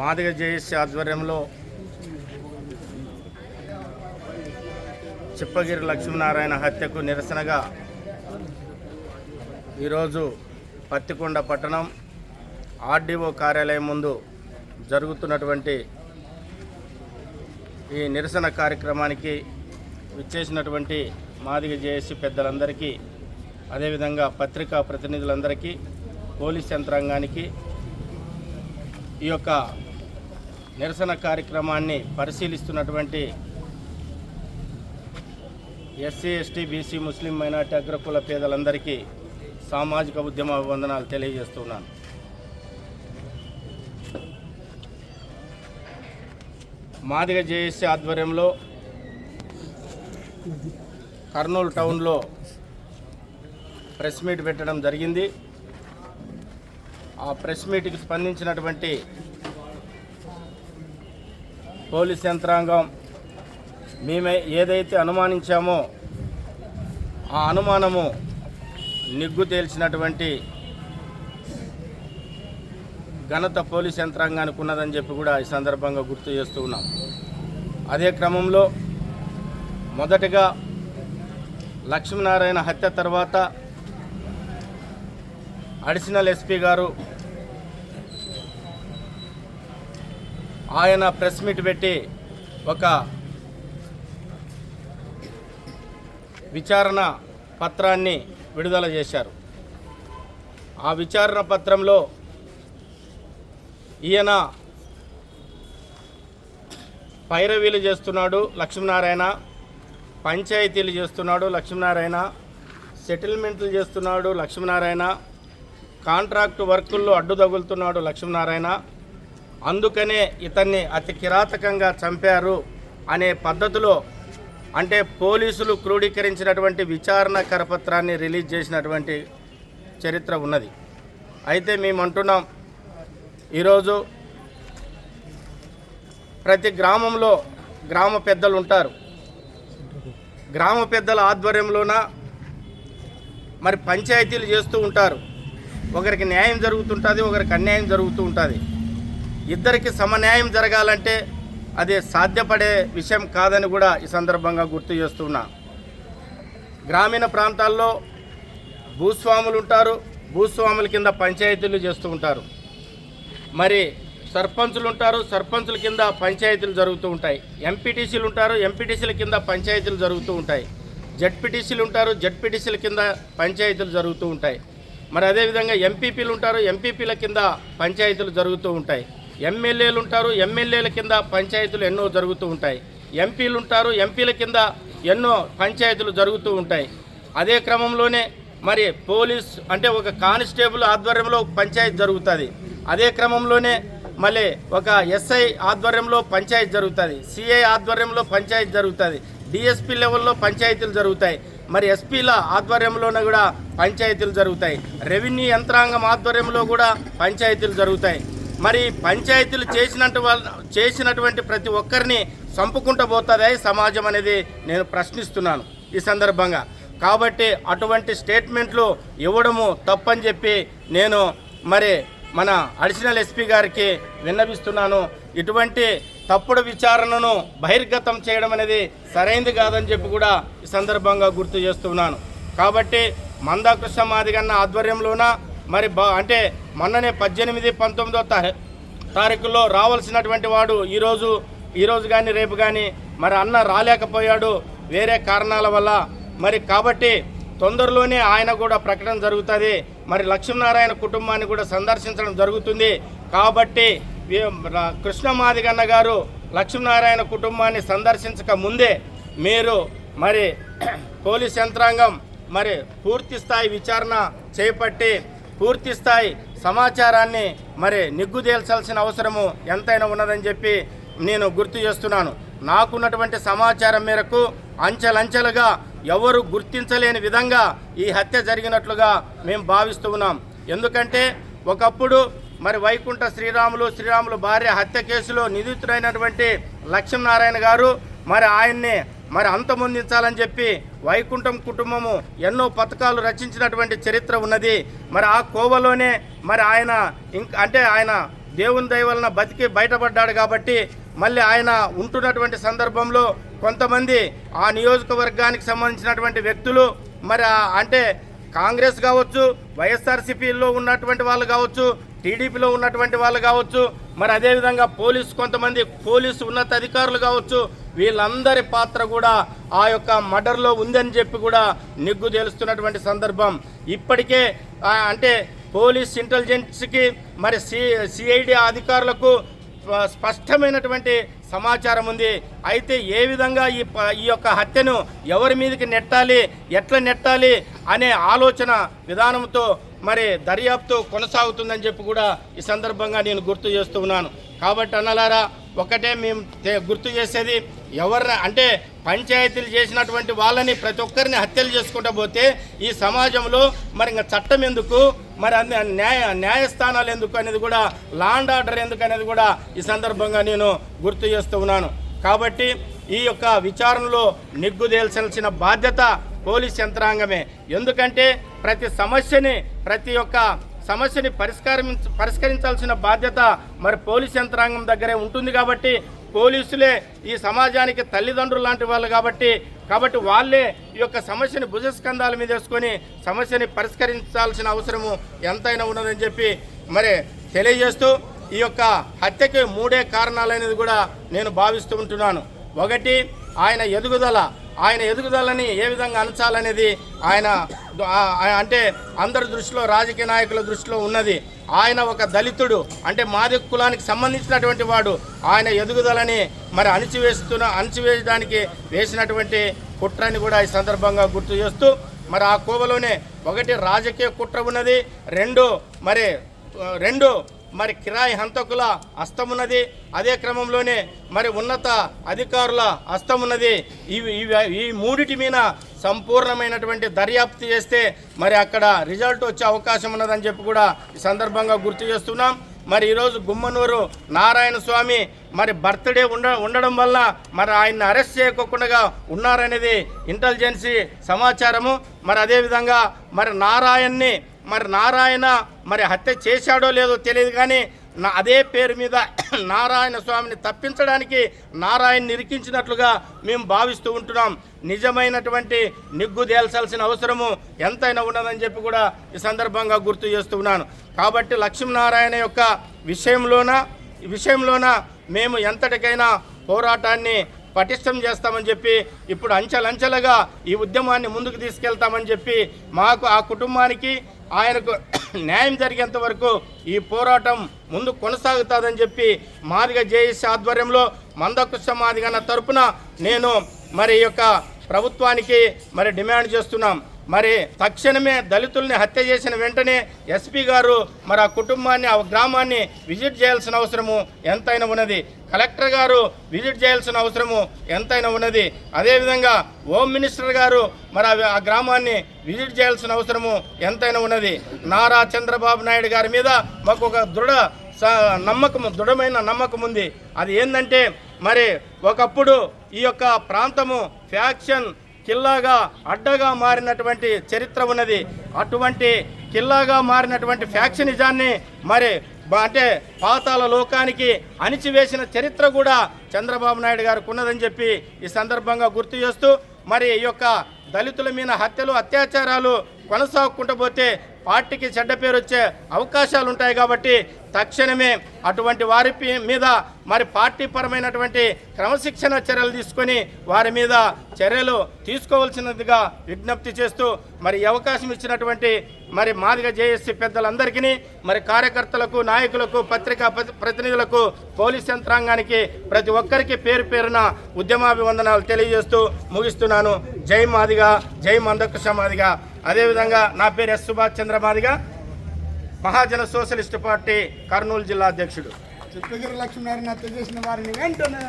Madiga JAC ఆధ్వర్యంలో చిప్పగిరి లక్ష్మీనారాయణ హత్యకు నిరసనగా ఈరోజు పత్తికొండ పట్టణం ఆర్డీఓ కార్యాలయం ముందు జరుగుతున్నటువంటి ఈ నిరసన కార్యక్రమానికి విచ్చేసినటువంటి మాదిగ జేఏసీ పెద్దలందరికీ అదేవిధంగా పత్రికా ప్రతినిధులందరికీ పోలీస్ యంత్రాంగానికి ఈ యొక్క నిరసన కార్యక్రమాన్ని పరిశీలిస్తున్నటువంటి ఎస్సీ ఎస్టీ బీసీ ముస్లిం మైనార్టీ అగ్రకుల పేదలందరికీ సామాజిక ఉద్యమ వందనాలు తెలియజేస్తున్నాను. మాదిగ జేఏసీ ఆధ్వర్యంలో కర్నూలు టౌన్లో ప్రెస్ మీట్ పెట్టడం జరిగింది. ఆ ప్రెస్ మీట్కి స్పందించినటువంటి పోలీస్ యంత్రాంగం మేమే ఏదైతే అనుమానించామో ఆ అనుమానము నిగ్గు తేల్చినటువంటి ఘనత పోలీస్ యంత్రాంగానికి ఉన్నదని చెప్పి కూడా ఈ సందర్భంగా గుర్తు చేస్తూ ఉన్నాం. అదే క్రమంలో మొదటగా లక్ష్మీనారాయణ హత్య తర్వాత అడిషనల్ ఎస్పీ గారు ఆయన ప్రెస్ మీట్ పెట్టి ఒక విచారణ పత్రాన్ని విడుదల చేశారు. ఆ విచారణ పత్రంలో ఈయన పైరవీలు చేస్తున్నాడు లక్ష్మీనారాయణ పంచాయతీలు చేస్తున్నాడు లక్ష్మీనారాయణ సెటిల్మెంట్లు చేస్తున్నాడు లక్ష్మీనారాయణ కాంట్రాక్ట్ వర్కుల్లో అడ్డు తగులుతున్నాడు లక్ష్మీనారాయణ అందుకనే ఇతన్ని అతి కిరాతకంగా చంపారు అనే పద్ధతిలో అంటే పోలీసులు క్రోడీకరించినటువంటి విచారణ కరపత్రాన్ని రిలీజ్ చేసినటువంటి చరిత్ర ఉన్నది. అయితే మేము అంటున్నాం ఈరోజు ప్రతి గ్రామంలో గ్రామ పెద్దలు ఉంటారు. గ్రామ పెద్దల ఆధ్వర్యంలోన మరి పంచాయతీలు చేస్తూ ఉంటారు. ఒకరికి న్యాయం జరుగుతుంటుంది ఒకరికి అన్యాయం జరుగుతూ ఉంటుంది. ఇద్దరికి సమన్యాయం జరగాలంటే అది సాధ్యపడే విషయం కాదని కూడా ఈ సందర్భంగా గుర్తు చేస్తున్నా. గ్రామీణ ప్రాంతాల్లో భూస్వాములు ఉంటారు భూస్వాముల కింద పంచాయతీలు చేస్తూ ఉంటారు. మరి సర్పంచులు ఉంటారు సర్పంచుల కింద పంచాయతీలు జరుగుతూ ఉంటాయి. ఎంపీటీసీలు ఉంటారు ఎంపీటీసీల కింద పంచాయతీలు జరుగుతూ ఉంటాయి. జడ్పీటీసీలు ఉంటారు జడ్పీటీసీల కింద పంచాయతీలు జరుగుతూ ఉంటాయి. మరి అదేవిధంగా ఎంపీపీలు ఉంటారు ఎంపీపీల కింద పంచాయతీలు జరుగుతూ ఉంటాయి. ఎమ్మెల్యేలు ఉంటారు ఎమ్మెల్యేల కింద పంచాయతీలు ఎన్నో జరుగుతూ ఉంటాయి. ఎంపీలు ఉంటారు ఎంపీల కింద ఎన్నో పంచాయతీలు జరుగుతూ ఉంటాయి. అదే క్రమంలోనే మరి పోలీస్ అంటే ఒక కానిస్టేబుల్ ఆధ్వర్యంలో పంచాయతీ జరుగుతుంది. అదే క్రమంలోనే మళ్ళీ ఒక ఎస్ఐ ఆధ్వర్యంలో పంచాయతీ జరుగుతుంది. సిఐ ఆధ్వర్యంలో పంచాయతీ జరుగుతుంది. డిఎస్పీ లెవెల్లో పంచాయతీలు జరుగుతాయి. మరి ఎస్పీల ఆధ్వర్యంలోనే కూడా పంచాయతీలు జరుగుతాయి. రెవెన్యూ యంత్రాంగం ఆధ్వర్యంలో కూడా పంచాయతీలు జరుగుతాయి. మరి పంచాయతీలు చేసినట్టు చేసినటువంటి ప్రతి ఒక్కరిని చంపుకుంటూ పోతుందా సమాజం అనేది నేను ప్రశ్నిస్తున్నాను ఈ సందర్భంగా. కాబట్టి అటువంటి స్టేట్మెంట్లు ఇవ్వడము తప్పని చెప్పి నేను మరి మన అడిషనల్ ఎస్పీ గారికి విన్నవిస్తున్నాను. ఇటువంటి తప్పుడు విచారణను బహిర్గతం చేయడం అనేది సరైంది కాదని చెప్పి కూడా ఈ సందర్భంగా గుర్తు చేస్తున్నాను. కాబట్టి మందాకృష్ణ మాదిగన్న ఆధ్వర్యంలోన మరి బా అంటే మొన్ననే పద్దెనిమిది పంతొమ్మిదో తారీ తారీఖుల్లో రావాల్సినటువంటి వాడు ఈరోజు ఈరోజు కానీ రేపు కానీ మరి అన్న రాలేకపోయాడు వేరే కారణాల వల్ల. మరి కాబట్టి తొందరలోనే ఆయన కూడా ప్రకటన జరుగుతుంది. మరి లక్ష్మీనారాయణ కుటుంబాన్ని కూడా సందర్శించడం జరుగుతుంది. కాబట్టి కృష్ణ ర- కృష్ణమాదిగన్న గారు లక్ష్మీనారాయణ కుటుంబాన్ని సందర్శించక ముందే మీరు మరి పోలీస్ యంత్రాంగం మరి పూర్తి స్థాయి విచారణ చేపట్టి పూర్తి స్థాయి సమాచారాన్ని మరి నిగ్గుదేల్చాల్సిన అవసరము ఎంతైనా ఉన్నదని చెప్పి నేను గుర్తు చేస్తున్నాను. నాకున్నటువంటి సమాచారం మేరకు అంచెలంచెలుగా ఎవరు గుర్తించలేని విధంగా ఈ హత్య జరిగినట్లుగా మేము భావిస్తూ ఉన్నాం. ఎందుకంటే ఒకప్పుడు మరి వైకుంఠ శ్రీరాములు శ్రీరాములు భార్య హత్య కేసులో నిందితుడైనటువంటి లక్ష్మీనారాయణ గారు మరి ఆయన్ని మరి అంతమొందించాలని చెప్పి వైకుంఠం కుటుంబము ఎన్నో పథకాలు రచించినటువంటి చరిత్ర ఉన్నది. మరి ఆ కోవలోనే మరి ఆయన ఇంక అంటే ఆయన దేవుని దయ వలన బతికి బయటపడ్డాడు కాబట్టి మళ్ళీ ఆయన ఉంటున్నటువంటి సందర్భంలో కొంతమంది ఆ నియోజకవర్గానికి సంబంధించినటువంటి వ్యక్తులు మరి అంటే కాంగ్రెస్ కావచ్చు వైఎస్ఆర్సీపీలో ఉన్నటువంటి వాళ్ళు కావచ్చు టీడీపీలో ఉన్నటువంటి వాళ్ళు కావచ్చు మరి అదేవిధంగా పోలీసు కొంతమంది పోలీసు ఉన్నత అధికారులు కావచ్చు వీళ్ళందరి పాత్ర కూడా ఆ యొక్క మర్డర్లో ఉందని చెప్పి కూడా నిగ్గు తేలుస్తున్నటువంటి సందర్భం. ఇప్పటికే అంటే పోలీస్ ఇంటెలిజెన్స్కి మరి సి సిఐడి అధికారులకు స్పష్టమైనటువంటి సమాచారం ఉంది. అయితే ఏ విధంగా ఈ ప- ఈ యొక్క హత్యను ఎవరి మీదకి నెట్టాలి ఎట్లా నెట్టాలి అనే ఆలోచన విధానంతో మరి దర్యాప్తు కొనసాగుతుందని చెప్పి కూడా ఈ సందర్భంగా నేను గుర్తు చేస్తూ ఉన్నాను. కాబట్టి అన్నలారా ఒకటే మేము గుర్తు చేసేది ఎవరిని అంటే పంచాయతీలు చేసినటువంటి వాళ్ళని ప్రతి ఒక్కరిని హత్యలు చేసుకుంటూ పోతే ఈ సమాజంలో మరి ఇంకా చట్టం ఎందుకు మరి అన్ని న్యాయ న్యాయస్థానాలు ఎందుకు అనేది కూడా లాండ్ ఆర్డర్ ఎందుకు అనేది కూడా ఈ సందర్భంగా నేను గుర్తు చేస్తూ ఉన్నాను. కాబట్టి ఈ యొక్క విచారణలో నిగ్గుదేల్చాల్సిన బాధ్యత పోలీస్ యంత్రాంగమే. ఎందుకంటే ప్రతి సమస్యని ప్రతి ఒక్క సమస్యని పరిష్కారం పరిష్కరించాల్సిన బాధ్యత మరి పోలీస్ యంత్రాంగం దగ్గరే ఉంటుంది కాబట్టి పోలీసులే ఈ సమాజానికి తల్లిదండ్రులు లాంటి వాళ్ళు కాబట్టి కాబట్టి వాళ్ళే ఈ యొక్క సమస్యని భుజస్కంధాల మీద వేసుకొని సమస్యని పరిష్కరించాల్సిన అవసరము ఎంతైనా ఉన్నదని చెప్పి మరి తెలియజేస్తూ ఈ యొక్క హత్యకి మూడే కారణాలనేది కూడా నేను భావిస్తూ ఉంటున్నాను. ఒకటి ఆయన ఎదుగుదల. ఆయన ఎదుగుదలని ఏ విధంగా అంచాలనేది ఆయన అంటే అందరి దృష్టిలో రాజకీయ నాయకుల దృష్టిలో ఉన్నది. ఆయన ఒక దళితుడు. అంటే మాది కులానికి సంబంధించినటువంటి వాడు. ఆయన ఎదుగుదలని మరి అణిచివేస్తున్న అణిచివేయడానికి వేసినటువంటి కుట్రని కూడా ఈ సందర్భంగా గుర్తు చేస్తూ మరి ఆ కోవలోనే ఒకటి రాజకీయ కుట్ర ఉన్నది. రెండు మరి రెండు మరి కిరాయి హంతకుల హస్తమున్నది. అదే క్రమంలోనే మరి ఉన్నత అధికారుల హస్తమున్నది. ఇవి ఇవి ఈ మూడిటి మీద సంపూర్ణమైనటువంటి దర్యాప్తు చేస్తే మరి అక్కడ రిజల్ట్ వచ్చే అవకాశం ఉన్నదని చెప్పి కూడా ఈ సందర్భంగా గుర్తు చేస్తున్నాం. మరి ఈరోజు గుమ్మనూరు నారాయణ స్వామి మరి బర్త్డే ఉండ ఉండడం వల్ల మరి ఆయన్ని అరెస్ట్ చేయకోకుండా ఉన్నారనేది ఇంటెలిజెన్సీ సమాచారము. మరి అదేవిధంగా మరి నారాయణ్ని మరి నారాయణ మరి హత్య చేశాడో లేదో తెలియదు కానీ నా అదే పేరు మీద నారాయణ స్వామిని తప్పించడానికి నారాయణ నిరికించినట్లుగా మేము భావిస్తూ ఉంటున్నాం. నిజమైనటువంటి నిగ్గు తేల్చాల్సిన అవసరము ఎంతైనా ఉన్నదని చెప్పి కూడా ఈ సందర్భంగా గుర్తు చేస్తున్నాను కాబట్టి లక్ష్మీనారాయణ యొక్క విషయంలోన విషయంలోన మేము ఎంతటికైనా పోరాటాన్ని పటిష్టం చేస్తామని చెప్పి ఇప్పుడు అంచెలంచెలుగా ఈ ఉద్యమాన్ని ముందుకు తీసుకెళ్తామని చెప్పి మాకు ఆ కుటుంబానికి ఆయనకు న్యాయం జరిగేంత వరకు ఈ పోరాటం ముందు కొనసాగుతుందని చెప్పి మాదిగ జేఏసీ ఆధ్వర్యంలో మందకృష్ణ మాదిగన్న తరపున నేను మరి యొక్క ప్రభుత్వానికి మరి డిమాండ్ చేస్తున్నాం. మరి తక్షణమే దళితుల్ని హత్య చేసిన వెంటనే ఎస్పీ గారు మరి ఆ కుటుంబాన్ని ఆ గ్రామాన్ని విజిట్ చేయాల్సిన అవసరము ఎంతైనా ఉన్నది. కలెక్టర్ గారు విజిట్ చేయాల్సిన అవసరము ఎంతైనా ఉన్నది. అదేవిధంగా హోమ్ మినిస్టర్ గారు మరి ఆ- గ్రామాన్ని విజిట్ చేయాల్సిన అవసరము ఎంతైనా ఉన్నది. నారా చంద్రబాబు నాయుడు గారి మీద మాకు ఒక దృఢ నమ్మకం దృఢమైన నమ్మకం ఉంది. అది ఏంటంటే మరి ఒకప్పుడు ఈ యొక్క ప్రాంతము ఫ్యాక్షన్ కిల్లాగా అడ్డగా మారినటువంటి చరిత్ర ఉన్నది. అటువంటి కిల్లాగా మారినటువంటి ఫ్యాక్షనిజాన్ని మరి అంటే పాతాల లోకానికి అణిచివేసిన చరిత్ర కూడా చంద్రబాబు నాయుడు గారికి ఉన్నదని చెప్పి ఈ సందర్భంగా గుర్తు చేస్తూ మరి ఈ యొక్క దళితుల మీద హత్యలు అత్యాచారాలు కొనసాగుకుంటూ పోతే పార్టీకి చెడ్డ పేరు వచ్చే అవకాశాలు ఉంటాయి కాబట్టి తక్షణమే అటువంటి వారి మీద మరి పార్టీ పరమైనటువంటి క్రమశిక్షణ చర్యలు తీసుకొని వారి మీద చర్యలు తీసుకోవాల్సినదిగా విజ్ఞప్తి చేస్తూ మరి అవకాశం ఇచ్చినటువంటి మరి మాదిగ జేఎస్సీ పెద్దలందరికీ మరి కార్యకర్తలకు నాయకులకు పత్రికా ప్రతి- ప్రతినిధులకు పోలీస్ యంత్రాంగానికి ప్రతి ఒక్కరికి పేరు పేరున ఉద్యమాభివందనాలు తెలియజేస్తూ ముగిస్తున్నాను. జై మాదిగా జై మందకృష్ణ మాదిగా. అదేవిధంగా నా పేరు ఎస్ సుభాష్ చంద్రమాది మహాజన సోషలిస్ట్ పార్టీ కర్నూలు జిల్లా అధ్యక్షుడు. చిత్తగిరి లక్ష్మీనారాయణ హత్య చేసిన వారిని వెంటనే